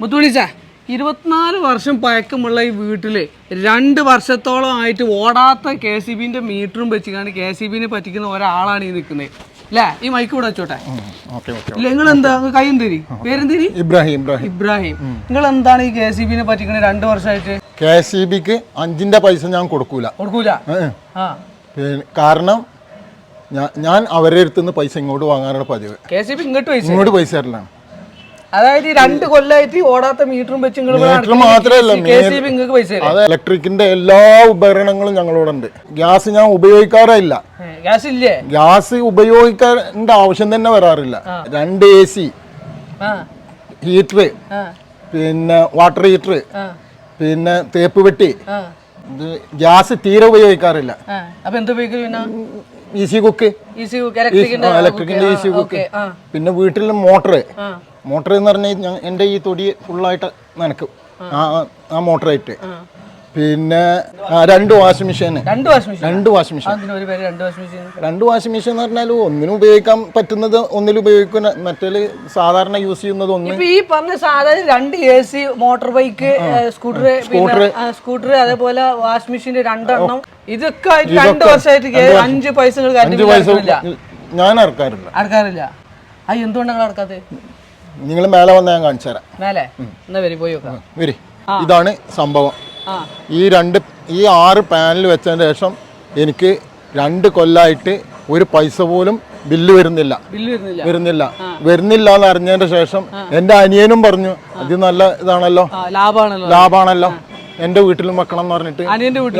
മുത്തുമണിച്ച ഇരുപത്തിനാല് വർഷം പഴക്കമുള്ള ഈ വീട്ടിൽ രണ്ട് വർഷത്തോളം ആയിട്ട് ഓടാത്ത കെ സി ബിന്റെ മീറ്ററും വെച്ചിട്ടാണ് കെ സി ബിനെ പറ്റിക്കുന്ന ഒരാളാണ് ഈ നിൽക്കുന്നത്. അല്ലേ ഈ മൈക്ക് ഇവിടെ വെച്ചോട്ടെ. നിങ്ങൾ എന്താ കൈ തിരി പേരെന്തേരി? ഇബ്രാഹിം ഇബ്രാഹിം. ഇബ്രാഹിം. നിങ്ങൾ എന്താണ് ഈ കെ സി ബിനെ പറ്റിക്കുന്നത് രണ്ട് വർഷമായിട്ട് കെ സി ബിക്ക് അഞ്ചിന്റെ പൈസ ഞാൻ കൊടുക്കൂല. കൊടുക്കൂല? കാരണം ഞാൻ അവരെ അടുത്തുനിന്ന് അടുത്ത് നിന്ന് പൈസ ഇങ്ങോട്ട് വാങ്ങാനാണ് പതിവ്. കെ സി ബി ഇങ്ങോട്ട് പൈസ ഇങ്ങോട്ട് പൈസ തരലാണ്. അതായത് രണ്ട് കൊല്ലായിട്ട് ഓടാത്ത മീറ്ററും വെച്ച് മീറ്റർ മാത്രമല്ല നിങ്ങൾക്ക് പൈസ തരും അത് ഇലക്ട്രിക്കിന്റെ എല്ലാ ഉപകരണങ്ങളും ഞങ്ങളോട് ഉണ്ട്. ഗ്യാസ് ഞാൻ ഉപയോഗിക്കാറില്ല ഗ്യാസ് ഇല്ലേ? ഗ്യാസ് ഉപയോഗിക്കേണ്ട ആവശ്യം തന്നെ വരാറില്ല. രണ്ട് എ സി ആ. ഹീറ്റർ ആ. പിന്നെ വാട്ടർ ഹീറ്റർ ആ. പിന്നെ തേപ്പ് വെട്ടി. ആ. ഇത് ഗ്യാസ് തീരെ ഉപയോഗിക്കാറില്ല. ആ. അപ്പൊ എന്ത് ഉപയോഗിക്കും പിന്നെ? ഈസി കുക്ക് ഈസി ഇലക്ട്രിക്കിന്റെ ഇലക്ട്രിക്കിന്റെ ഈസി കുക്ക് ഓക്കെ ആ പിന്നെ വീട്ടിൽ മോട്ടർ ആ. മോട്ടർ എന്ന് പറഞ്ഞാൽ എന്റെ ഈ തൊടി ഫുള്ളായിട്ട് നനക്കും ആ ആ- മോട്ടറായിട്ട്. പിന്നെ രണ്ട് വാഷിംഗ് മെഷീൻ രണ്ട് വാഷിംഗ് മെഷീൻ രണ്ട് വാഷിംഗ് മെഷീൻ രണ്ട് വാഷിംഗ് മെഷീൻ എന്ന് പറഞ്ഞാൽ ഒന്നിനും ഉപയോഗിക്കാൻ പറ്റുന്നത് ഒന്നിൽ ഉപയോഗിക്കുന്ന മറ്റേൽ സാധാരണ യൂസ് ചെയ്യുന്നത് ഒന്ന് ഈ പറഞ്ഞ സാധാരണ രണ്ട് A C motor bike scooter scooter scooter അതേപോലെ വാഷിംഗ് മെഷീൻ രണ്ടെണ്ണം. ഇതൊക്കെ രണ്ട് വർഷമായിട്ട് അഞ്ച് പൈസ അഞ്ച് പൈസ ഞാൻ ഇറക്കാറില്ല അടക്കാറില്ല. അത് എന്തുകൊണ്ടാണ് അടക്കാത്തത് നിങ്ങൾ മേലെ വന്ന ഞാൻ കാണിച്ചു തരാം. മേലെ? എന്നാ വരി പോയി നോക്കാം. വരി. ഇതാണ് സംഭവം. ഈ രണ്ട് ഈ ആറ് പാനൽ വെച്ചതിന് ശേഷം എനിക്ക് രണ്ട് കൊല്ലായിട്ട് ഒരു പൈസ പോലും ബില്ല് വരുന്നില്ല. വരുന്നില്ല. വരുന്നില്ല. എന്ന് അറിഞ്ഞതിന്റെ ശേഷം എന്റെ അനിയനും പറഞ്ഞു അത് നല്ല ഇതാണല്ലോ. ലാഭാണല്ലോ. എന്റെ വീട്ടിലും വെക്കണം എന്ന് പറഞ്ഞിട്ട്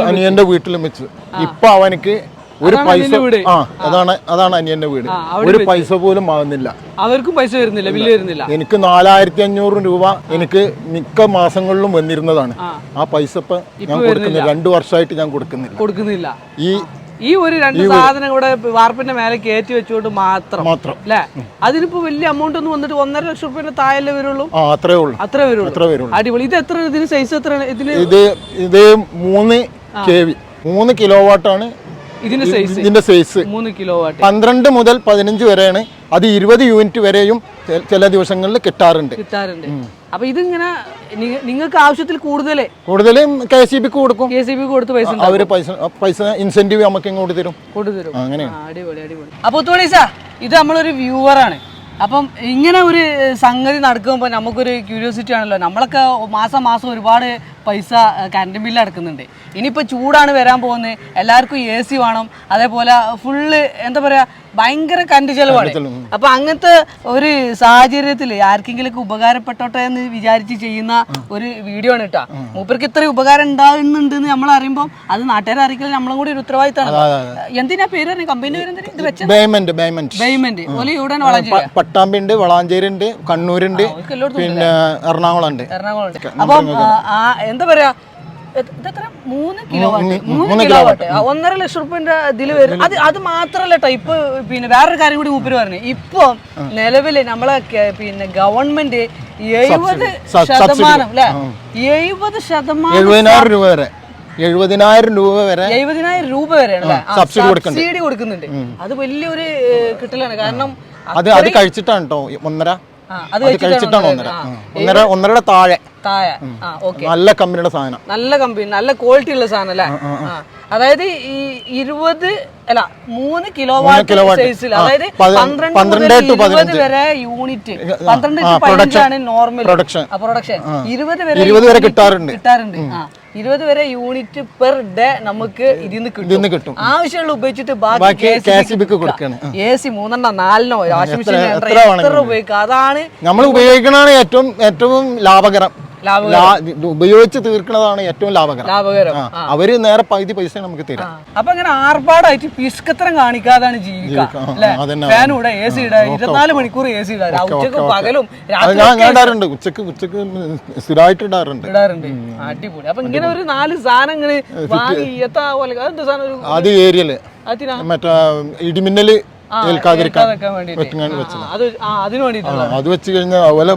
അനിയന്റെ വീട്ടിലും വെച്ചു. ഇപ്പൊ അവനക്ക് ഒരു പൈസ. ആ അതാണ് അതാണ് അനിയന്റെ വീട്. ഒരു പൈസ പോലും ആവുന്നില്ല. അവർക്കും പൈസ വരുന്നില്ല ബില്ല് വരുന്നില്ല. എനിക്ക് നാലായിരത്തി അഞ്ഞൂറ് രൂപ എനിക്ക് മിക്ക മാസങ്ങളിലും വന്നിരുന്നതാണ്. ആ. പൈസ ഇപ്പൊ ഞാൻ കൊടുക്കുന്നില്ല. രണ്ടു വർഷമായിട്ട് ഞാൻ കൊടുക്കുന്നില്ല. കൊടുക്കുന്നില്ല. ഈ ഈ ഒരു രണ്ട് സാധനം കൂടെ വാർപ്പിന്റെ മേലെ കയറ്റി വെച്ചുകൊണ്ട് മാത്രം. മാത്രം. അല്ലേ അതിനിപ്പോ വലിയ എമൗണ്ട് ഒന്നും വന്നിട്ട് ഒന്നര ലക്ഷം റുപ്യന്റെ താഴെ വരുള്ളൂ? അത്രേ ഉള്ളൂ. അത്ര വരുള്ളൂ. അത്രേ വരുള്ളൂ. അടിപൊളി. ഇത് എത്ര ഇതിന് സൈസ് എത്ര ഇതിന് ഇത് ഇത് മൂന്ന് കെ വി. മൂന്ന് കിലോ വാട്ടാണ് ഇതിന്റെ സൈസ് ഇതിന്റെ സൈസ് മൂന്ന് കിലോ വാട്ട് പന്ത്രണ്ട് മുതൽ പതിനഞ്ച് വരെയാണ്. അത് ഇരുപത് യൂണിറ്റ് വരെയും ചില ദിവസങ്ങളിൽ കിട്ടാറുണ്ട്. കിട്ടാറുണ്ട്. അപ്പൊ ഇതിങ്ങനെ നിങ്ങൾക്ക് ആവശ്യത്തിൽ കൂടുതലേ കൂടുതലും കെ സി ബിക്ക് കൊടുക്കും. കെ സി ബി കൊടുത്ത് പൈസ. അവർ പൈസ പൈസ ഇൻസെന്റീവ് നമുക്ക് ഇങ്ങോട്ട് തരും. കൊടുത്തരും അങ്ങനെയാണ്. അടിപൊളി അടിപൊളി. അപ്പൊ തോണീസ ഇത് നമ്മളൊരു വ്യൂവർ ആണ്. അപ്പം ഇങ്ങനെ ഒരു സംഗതി നടക്കുമ്പോൾ നമുക്കൊരു ക്യൂരിയോസിറ്റി ആണല്ലോ. നമ്മളൊക്കെ മാസം മാസം ഒരുപാട് പൈസ കറണ്ട് ബില്ല് അടക്കുന്നുണ്ട്. ഇനിയിപ്പോൾ ചൂടാണ് വരാൻ പോകുന്നത്. എല്ലാവർക്കും എ സി വേണം. അതേപോലെ ഫുള്ള് എന്താ പറയുക ഭയങ്കര കറണ്ട് ചെലവാണ്. അപ്പൊ അങ്ങനത്തെ ഒരു സാഹചര്യത്തിൽ ആർക്കെങ്കിലും ഉപകാരപ്പെട്ടോട്ടെ എന്ന് വിചാരിച്ച് ചെയ്യുന്ന ഒരു വീഡിയോ ആണ് കേട്ടോ മൂപ്പർക്ക് ഇത്ര ഉപകാരം ഉണ്ടാകുന്നുണ്ട് എന്ന് നമ്മൾ അറിയുമ്പോൾ അത് നാട്ടുകാരെ അറിയിക്കൽ നമ്മളും കൂടി ഒരു ഉത്തരവാദിത്തമാണ്. എന്തിനാ പേര് പറഞ്ഞ? കമ്പനി പേര് ഇത് വെച്ച പേയ്മെന്റ് പേയ്മെന്റ് പേയ്മെന്റ് ഓൽ ഇവിടെ വളഞ്ചേരി പട്ടാമ്പി ഉണ്ട് വളാഞ്ചേരി ഉണ്ട് കണ്ണൂരുണ്ട് പിന്നെ എറണാകുളം ഉണ്ട് എറണാകുളം ഉണ്ട് അപ്പം എന്താ പറയാ ഇത് ഇതെത്ര മൂന്ന് കിലോ വാട്ട് മൂന്ന് മൂന്ന് കിലോ വാട്ട് ആ, ഒന്നര ലക്ഷം റുപ്യന്റെ ഇതിൽ വരും. അത് അത് മാത്രല്ല ടൈപ്പ് പിന്നെ വേറൊരു കാര്യം കൂടി മൂപ്പര് പറഞ്ഞു. ഇപ്പൊ നിലവിൽ നമ്മളെ പിന്നെ ഗവൺമെന്റ് എഴുപത് ശതമാനം അല്ലെ എഴുപത് ശതമാനം രൂപ വരെ. എഴുപതിനായിരം രൂപ വരെ എഴുപതിനായിരം രൂപ വരെയാണ് സബ്സിഡി കൊടുക്കുന്നുണ്ട്. അത് വലിയൊരു കിട്ടലാണ്. കാരണം അത് അത് കഴിച്ചിട്ടാണ് കേട്ടോ ഒന്നര. അത് കഴിച്ചിട്ടാണ് ഒന്നര. ഒന്നര. ഒന്നര ഒന്നരയുടെ താഴെ. താഴെ. ആ ഓക്കെ നല്ല കമ്പനിയുടെ സാധനം. നല്ല കമ്പനി നല്ല ക്വാളിറ്റി ഉള്ള സാധനം അല്ലേ? അതായത് ഈ ഇരുപത് അല്ല മൂന്ന് കിലോ വാട്ട് kilowatt. സൈസിൽ അതായത് പന്ത്രണ്ട് ഇരുപത്. വരെ യൂണിറ്റ് പന്ത്രണ്ട് പതിനഞ്ചാണ് നോർമൽ പ്രൊഡക്ഷൻ പ്രൊഡക്ഷൻ ഇരുപത് വരെ ഇരുപത് വരെ കിട്ടാറുണ്ട്. കിട്ടാറുണ്ട്. ഇരുപത് വരെ യൂണിറ്റ് പെർ ഡേ നമുക്ക് ഇതിന്ന് കിട്ടും. കിട്ടും ആവശ്യമുള്ള ഉപയോഗിച്ചിട്ട് ബാക്കി എ സി മൂന്നെണ്ണം നാലിനോ മെഷീൻ എത്ര ഉപയോഗിക്കുക? അതാണ് നമ്മൾ ഉപയോഗിക്കണതാണ് ഏറ്റവും ഏറ്റവും ലാഭകരം. ഉപയോഗിച്ച് തീർക്കുന്നതാണ് ഏറ്റവും ലാഭകരം. ലാഭകരം. അവർ നേരെ പകുതി പൈസ നമുക്ക് തരും. അപ്പൊ അങ്ങനെ ആർഭാടായിട്ട് പിസ്കത്തരം കാണിക്കാതാണ് ജീവിക്കുക. എ സി ഇട ഇരുപത്തിനാല് മണിക്കൂർ എ സി പകലും ഞാൻ ഇടാറുണ്ട്. ഉച്ചയ്ക്ക് ഉച്ചയ്ക്ക് സ്ഥിരമായിട്ട് ഇടാറുണ്ട്. ഇടാറുണ്ട്. അടിപൊളി. അപ്പൊ ഇങ്ങനെ ഒരു നാല് സാധനങ്ങൾ വാങ്ങി എത്താ പോലെ. അതെന്ത് സാധനം അത് ഏരിയൽ മറ്റേ ഇടിമിന്നൽ ഏൽക്കാതിരിക്കാൻ അത് വെച്ച് കഴിഞ്ഞാൽ അതുപോലെ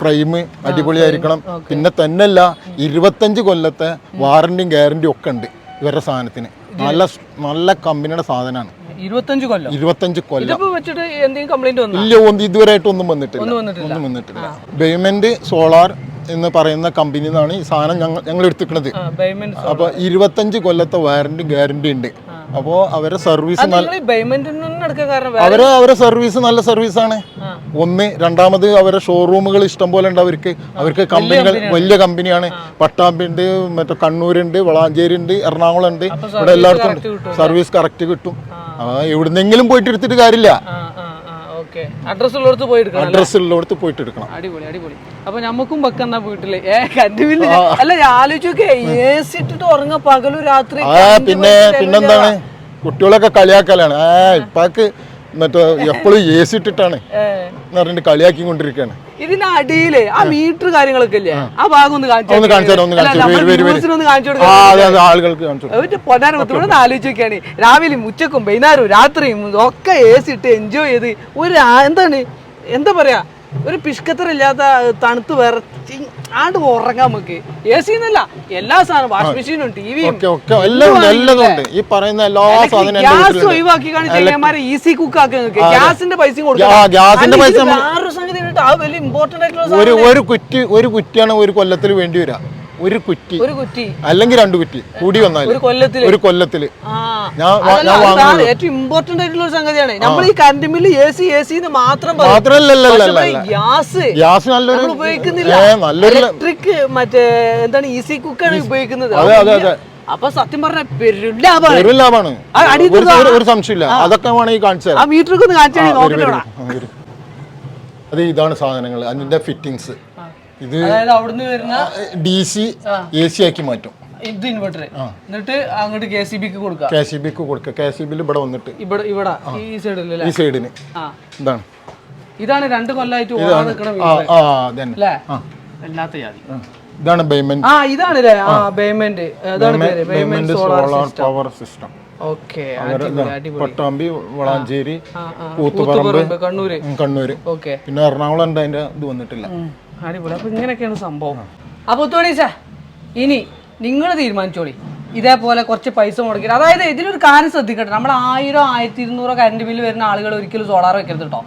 ഫ്രെയിം അടിപൊളിയായിരിക്കണം. പിന്നെ തന്നെയല്ല ഇരുപത്തഞ്ച് കൊല്ലത്തെ വാറന്റിയും ഗ്യാരണ്ടിയും ഒക്കെ ഉണ്ട് ഇവരുടെ സാധനത്തിന്. നല്ല നല്ല കമ്പനിയുടെ സാധനമാണ്. ഇരുപത്തഞ്ച് കൊല്ലം? ഇരുപത്തഞ്ച് കൊല്ലം. വെച്ചിട്ട് എന്തെങ്കിലും കംപ്ലൈന്റ് ഇല്ല ഒന്നും ഇതുവരെയായിട്ട് ഒന്നും വന്നിട്ടില്ല. ഒന്നും വന്നിട്ടില്ല. ബേമെന്റ് സോളാർ എന്ന് പറയുന്ന കമ്പനിന്നാണ് നിന്നാണ് ഈ സാധനം ഞങ്ങൾ ഞങ്ങൾ എടുത്തിക്കുന്നത് അപ്പൊ ഇരുപത്തഞ്ച് കൊല്ലത്തെ വാറണ്ടി ഗ്യാരണ്ടി ഉണ്ട്. അപ്പോൾ അവരെ സർവീസ് അവർ അവരെ സർവീസ് നല്ല സർവീസ് ആണ്. ഒന്ന് രണ്ടാമത് അവരെ ഷോറൂമുകൾ ഇഷ്ടം പോലെ ഉണ്ട് അവർക്ക്. അവർക്ക് കമ്പനികൾ വലിയ കമ്പനിയാണ് പട്ടാമ്പി ഉണ്ട് മറ്റേ കണ്ണൂരുണ്ട് വളാഞ്ചേരി ഉണ്ട് എറണാകുളം ഉണ്ട്. ഇവിടെ എല്ലായിടത്തും സർവീസ് കറക്റ്റ് കിട്ടും എവിടുന്നെങ്കിലും പോയിട്ട് എടുത്തിട്ട് കാര്യമില്ല ഓക്കെ. അഡ്രസ് ഉള്ളിടത്ത് പോയി എടുക്കണം അഡ്രസ് ഉള്ളിടത്ത് പോയിട്ട് എടുക്കണം. അടിപൊളി അടിപൊളി. അപ്പൊ നമുക്കും വെക്കുന്ന വീട്ടിൽ. ഏ കറണ്ട് ബില്ല് അല്ല ആലോചിച്ചൊക്കെ എ സി ഇട്ടിട്ട് ഉറങ്ങ പകലും രാത്രി പിന്നെ പിന്നെന്താണ്? കുട്ടികളൊക്കെ കളിയാക്കലാണ്. ഏ ഇപ്പാക്ക് മറ്റേ എപ്പോഴും എ സി ഇട്ടിട്ടാണ് പറഞ്ഞിട്ട് കളിയാക്കി കൊണ്ടിരിക്കുകയാണ് ഇതിന്റെ അടിയിൽ ആ മീറ്റർ കാര്യങ്ങളൊക്കെ ഇല്ലേ? ആ. ഭാഗം ഒന്ന് കാണിച്ചു ഒന്ന് കാണിച്ചു തരാം ഒന്ന് കാണിച്ചു തരാം. വരൂ, വരൂ, വരൂ. ഒന്ന് കാണിച്ചു ആ കൊടുക്കാം അതെ അതെ ആളുകൾക്ക് കാണിച്ചു കൊടുക്കും. അവന്റെ പൊന്നാര മുത്തോടെ ആലോചിച്ചൊക്കെയാണ് രാവിലെയും ഉച്ചക്കും വൈകുന്നേരവും രാത്രിയും ഒക്കെ എ സി ഇട്ട് എൻജോയ് ചെയ്ത് ഒരു എന്താണ്? എന്താ പറയാ? ഒരു പിഷ്കത്തറില്ലാത്ത തണുത്ത് വിറച്ച് ആണ്ട് ഉറങ്ങാൻ നമുക്ക്. എ സി എന്നല്ല എല്ലാ സാധനവും വാഷിംഗ് മെഷീനും ടിവിയും ഈ പറയുന്ന എല്ലാ സാധനവും ഗ്യാസ് ഒഴിവാക്കി കാണിച്ചാൽ ഈസി കുക്ക് ആക്കി നിങ്ങൾക്ക്. ഗ്യാസിന്റെ പൈസയും ആ, ഗ്യാസിന്റെ പൈസ ഒരു ഒരു കുറ്റി ഒരു കുറ്റിയാണ് ഒരു കൊല്ലത്തിൽ വേണ്ടി വരിക. ഒരു കുറ്റി. ഒരു കുറ്റി. അല്ലെങ്കിൽ രണ്ട് കുറ്റി. കൂടി വന്നാൽ ഒരു കൊല്ലത്തിൽ. ഒരു വാങ്ങുന്നത്. ഏറ്റവും ഇമ്പോർട്ടന്റ് ആയിട്ടുള്ള ഒരു സംഗതിയാണ്. നമ്മൾ ഈ current bill A C A C മാത്രം ഗ്യാസ്. ഗ്യാസ് നല്ലൊരു ഉപയോഗിക്കുന്നില്ല. നല്ലൊരു ഇലക്ട്രിക് മറ്റേ എന്താണ് ഈസി കുക്കാണ് ഉപയോഗിക്കുന്നത്. അതെ അതെ അതെ. അപ്പൊ സത്യം പറഞ്ഞ ആ, അടി ഒരു സംശയമില്ല. അതൊക്കെ വേണമെങ്കിൽ കാണിച്ചു ആ മീറ്റർ ഒന്ന് കാണിച്ചാൽ നോക്കട്ടെ. അത് ഇതാണ് സാധനങ്ങൾ അതിന്റെ ഫിറ്റിങ്സ് ഇത് അതായത് അവിടുന്ന് വരുന്ന ഡി സി എ സി ആക്കി മാറ്റും. ഇത് ഇൻവെർട്ടർ എന്നിട്ട് അങ്ങോട്ട് കെ സി ബിക്ക് കൊടുക്കുക. കെ സി ബിക്ക് കൊടുക്കുക. കെ സി ബിയിൽ ഇവിടെ വന്നിട്ട്. ഇവിടെ ഇവിടെ ഈ സൈഡിൽ ഈ സൈഡിന് ഇതാണ്. ഇതാണ് രണ്ട് കൊല്ലായിട്ട് ഓടാൻ നിൽക്കണ അതന്നെ. അല്ലേ. വല്ലാത്ത ജാതി. ഇതാണ് പേയ്മെന്റ് ആ ഇതാണല്ലേ ആ പേയ്മെന്റ് അതാണ് പേര്. Payment solar power system okay Pattambi Valanchery Koothuparamba Kannur. Kannur. Okay. പിന്നെ എറണാകുളം ഉണ്ട് അതിന്റെ ഇത് വന്നിട്ടില്ല. അടിപൊളി. അപ്പൊ ഇങ്ങനെയൊക്കെയാണ് സംഭവം. അപ്പൊ തോണീച്ച ഇനി നിങ്ങൾ തീരുമാനിച്ചോളി. ഇതേപോലെ കുറച്ച് പൈസ മുടക്കി അതായത് ഇതിലൊരു കാര്യം ശ്രദ്ധിക്കട്ടെ. നമ്മൾ ആയിരം ആയിരത്തി ഇരുന്നൂറോ കറണ്ട് ബില്ല് വരുന്ന ആളുകൾ ഒരിക്കലും സോളാർ വെക്കരുത് കേട്ടോ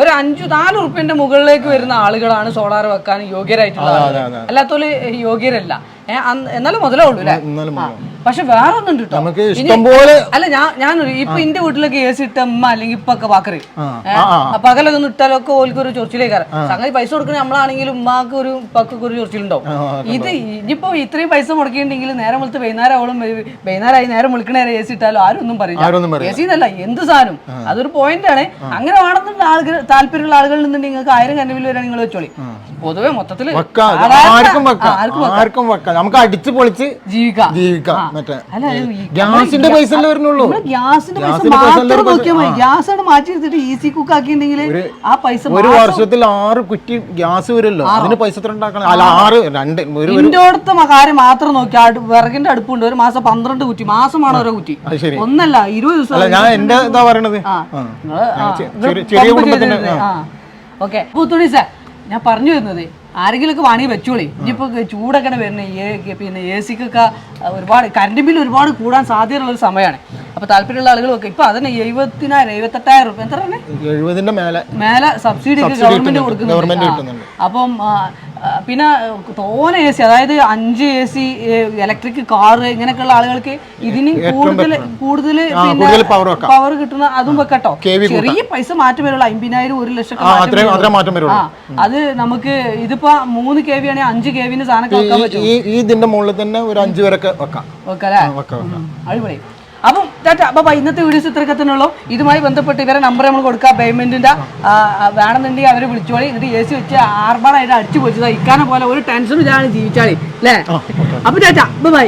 ഒരു അഞ്ചു നാല് ഉറുപ്പ്യന്റെ മുകളിലേക്ക് വരുന്ന ആളുകളാണ് സോളാർ വെക്കാൻ യോഗ്യരായിട്ടുള്ള ആളുകൾ. അല്ലാത്തോൽ യോഗ്യരല്ല. ഏഹ് എന്നാലും മുതലേ അല്ലേ എന്നാലും പക്ഷെ വേറെ ഒന്നും കിട്ടും നമുക്ക് ഇഷ്ടം പോലെ അല്ല ഞാൻ ഞാൻ ഇപ്പൊ എന്റെ വീട്ടിലൊക്കെ എ സി ഇട്ട അമ്മ അല്ലെങ്കിൽ ഇപ്പൊ ഒക്കെ പാക്കറി. പകലൊക്കെ ഒന്ന് ഇട്ടാലൊക്കെ ഓൽക്ക് ഒരു ചൊറിച്ചിലേക്കാരം. സംഗതി പൈസ കൊടുക്കണ നമ്മളാണെങ്കിലും ഉമ്മാക്ക് ഒരു ഉപ്പാക്കൊക്കെ ഒരു ചൊറിച്ചിലുണ്ടാവും. ഇത് ഇനിയിപ്പോ ഇത്രയും പൈസ മുടക്കിയിട്ടുണ്ടെങ്കിൽ നേരം വെളുത്ത് വൈകുന്നേരം അവളും വൈകുന്നേരമായി നേരം വിളിക്കണേരം കേസ് എ സി ഇട്ടാലും ആരും ഒന്നും പറയില്ല. ആരൊന്നും എ സി എന്നല്ല എന്ത് സാധനം? അതൊരു പോയിന്റ് ആണ്. അങ്ങനെ വേണമെന്നുള്ള ആളുകൾ താല്പര്യമുള്ള ആളുകളിൽ നിന്നുണ്ടെങ്കിൽ നിങ്ങൾക്ക് ആയിരം ബില്ല് വരാൻ നിങ്ങൾ വെച്ചോളി. പൊതുവെ സാധാരണ ആർക്കും വെക്കാം നമുക്ക് അടിച്ചു പൊളിച്ച് ജീവിക്കാം. ജീവിക്കാം മറ്റേ. ഗ്യാസിന്റെ പൈസ വരുന്നുള്ളൂ? ഗ്യാസിന്റെ പൈസ മാത്രം നോക്കിയാൽ മതി. ഗ്യാസ് ആണ് മാറ്റി എടുത്തിട്ട് ഈസി കുക്ക് ആക്കിയിട്ടുണ്ടെങ്കിൽ ആ പൈസ ഒരു വർഷത്തിൽ ആറ് കുറ്റി ഗ്യാസ് വരുമല്ലോ? അതിന് പൈസ എത്ര ഉണ്ടാക്കണം? അല്ല ആറ് രണ്ട് ഇൻഡോടത്തെ കാര്യം മാത്രം നോക്കി വിറകിന്റെ അടുപ്പുണ്ട്. ഒരു മാസം പന്ത്രണ്ട് കുറ്റി. മാസമാണ് ഓരോ കുറ്റി. ഒന്നല്ല ഇരുപത് ദിവസം ഞാൻ എന്റെ ഇതാ പറയണത്. ചെറിയ- കുടുംബത്തിന്. ഓക്കെ. പുത്തുണി സാർ ഞാൻ പറഞ്ഞു വരുന്നത് ആരെങ്കിലുമൊക്കെ വാങ്ങി വെച്ചോളി. ഇനിയിപ്പോ ചൂടൊക്കെ വരുന്ന പിന്നെ എ സിക്കൊക്കെ ഒരുപാട് കറണ്ട് ബില്ല് ഒരുപാട് കൂടാൻ സാധ്യതയുള്ള ഒരു സമയമാണ്. അപ്പൊ താല്പര്യമുള്ള ആളുകളൊക്കെ ഇപ്പൊ അതിന് എഴുപത്തിനായിരം എഴുപത്തെട്ടായിരം റുപ്യ എത്ര മേലെ സബ്സിഡി ഒക്കെ ഗവൺമെന്റ് കൊടുക്കുന്നുണ്ട്. അപ്പം പിന്നെ തോനെ എ സി അതായത് അഞ്ച് എ സി ഇലക്ട്രിക് കാറ് ഇങ്ങനെയൊക്കെയുള്ള ആളുകൾക്ക് ഇതിന് കൂടുതൽ കൂടുതൽ. പവർ കിട്ടുന്ന അതും വെക്കട്ടോ. ചെറിയ പൈസ മാറ്റം വരുള്ളൂ. അമ്പതിനായിരം ഒരു ലക്ഷം അത് നമുക്ക് ഇതിപ്പോ മൂന്ന് കെ വി ആണെങ്കിൽ അഞ്ച് കെ വിന് സാധനം ഇതിന്റെ മുകളിൽ തന്നെ ഒരു അഞ്ചു വരെ വെക്കാം. വെക്കാം അടിപൊളി. അപ്പം ടാറ്റ അപ്പൊ ഇന്നത്തെ വീഡിയോസ് ഇത്രയൊക്കെ ഇതുമായി ബന്ധപ്പെട്ട് ഇവരെ നമ്പർ നമ്മൾ കൊടുക്കുക പേയ്മെന്റിന്റെ വേണമെന്നുണ്ടെങ്കിൽ അവരെ വിളിച്ചോളി എന്നിട്ട് എ സി വെച്ച് ആർബാടായിട്ട് അടിച്ചു പൊളിച്ചതാ. ഇക്കാനെ പോലെ ഒരു ടെൻഷനും ഇല്ലാതെ ജീവിച്ചാളി അല്ലേ? അപ്പൊ ടാറ്റ ബൈ